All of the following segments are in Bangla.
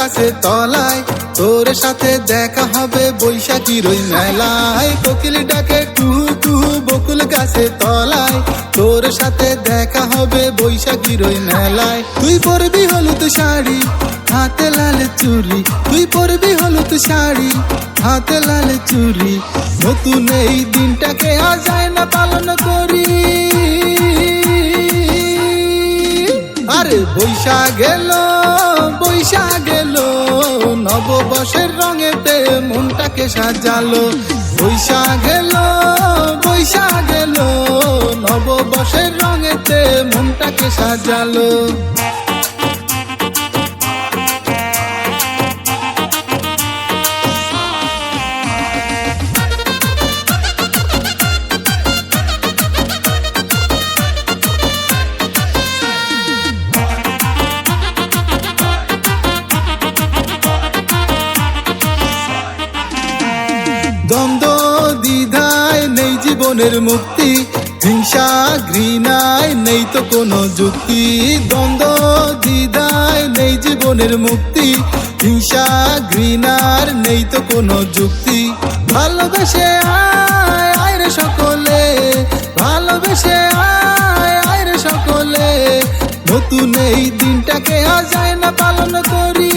গাছে তলায়। তোর সাথে দেখা হবে বৈশাখীর ওই মেলায়। কোকিল ডাকে কুহু কুহু বকুল গাছে তলায়। তোর সাথে দেখা হবে বৈশাখীর ওই মেলায়। তুই পরবি হলুদ শাড়ি, হাতে লাল চুরি তুই পরবি হলুদ শাড়ি, হাতে লাল চুরি নতুন এই দিনটাকে আজ না পালন করি। আরে বৈশাখ গেল বৈশা নববর্ষের রঙেতে মনটাকে সাজালো। বৈশা গেল বৈশা গেল নববর্ষের রঙেতে মনটাকে সাজালো। জীবনের মুক্তি, হিংসা, ঘৃণায় নেই তো কোনো যুক্তি, দ্বন্দ্ব, দ্বিধায় নেই জীবনের মুক্তি, হিংসা, ঘৃণার নেই তো কোনো যুক্তি। ভালোবেসে আয় আয় সকলে, ভালোবেসে আয় আয় সকলে। নতুন এই দিনটাকে আজ যায় না পালন করি।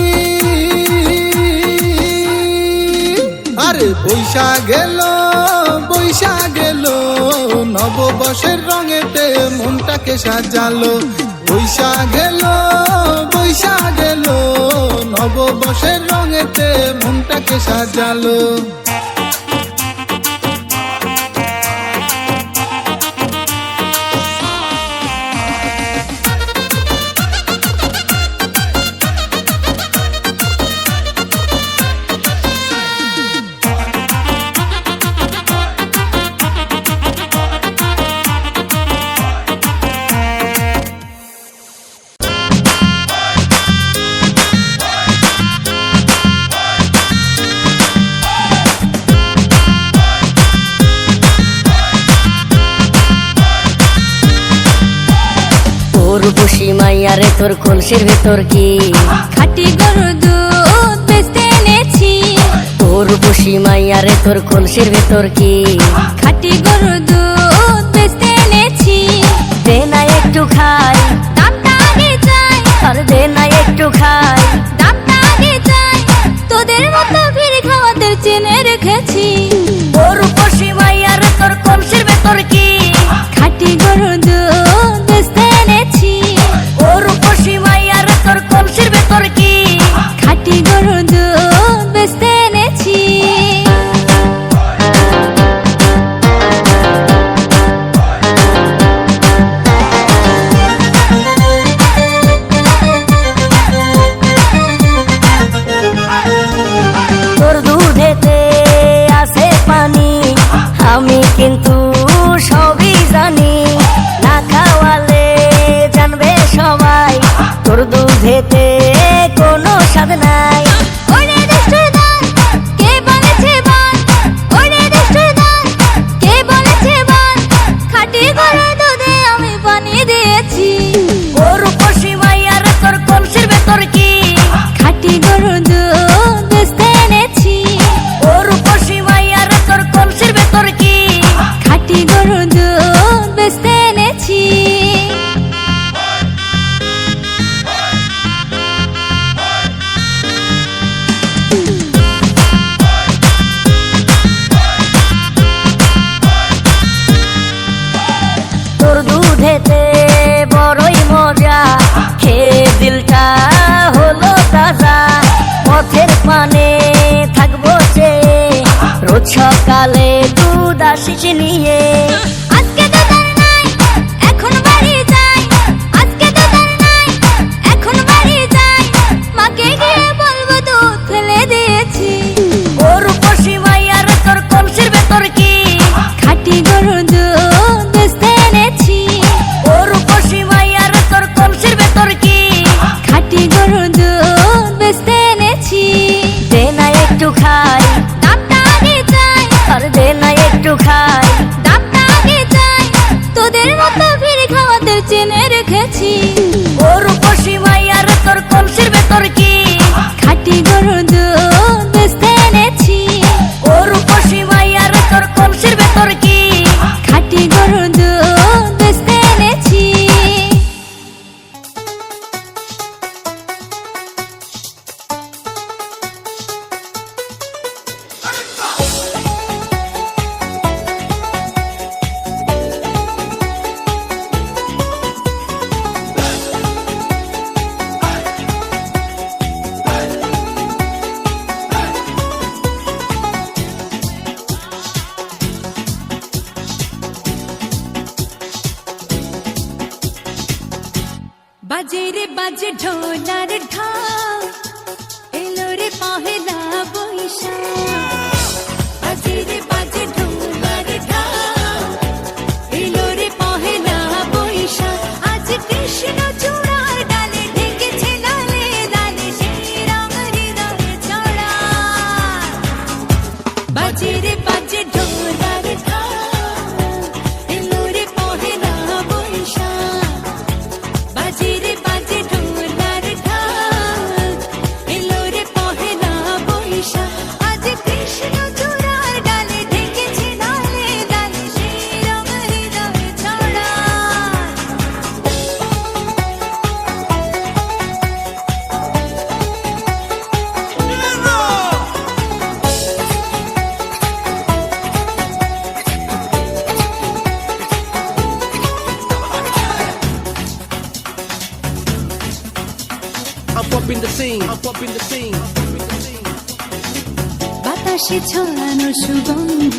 আরে বৈশা গেল নববর্ষের রঙেতে মনটাকে সাজালো বৈশা গেল বৈশা গেল নববর্ষের রঙেতে মনটাকে সাজালো। তোর বসি মাইয়ারে তোর কলসির ভেতর কি? খাটি গরু দুধ বেচতে এনেছি। তোর বসি মাইয়ারে তোর কলসির ভেতর কি? খাটি গরু দুধ বেচতে এনেছি। দে না একটু খাই। দামটা আগে চাই। আর দে না একটু খাই। দামটা আগে চাই। তোদের মতো ভিড় খাওয়াতে চেনে রেখেছি। দুধ আসিস নিয়ে বাজে রে বাজে ঢোলার ঢা এলো রে Pohela Boishakh. Up in the scene. I'm up in the scene. বাতাসে ছড়ানো সুগন্ধ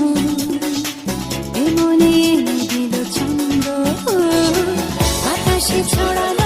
এমনে দিল ছন্দ বাতাসে ছড়ানো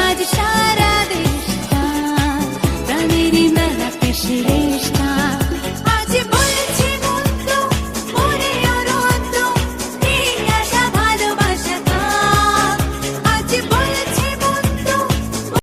আজ সারা দেশটা প্রাণেরই মেলা পেশে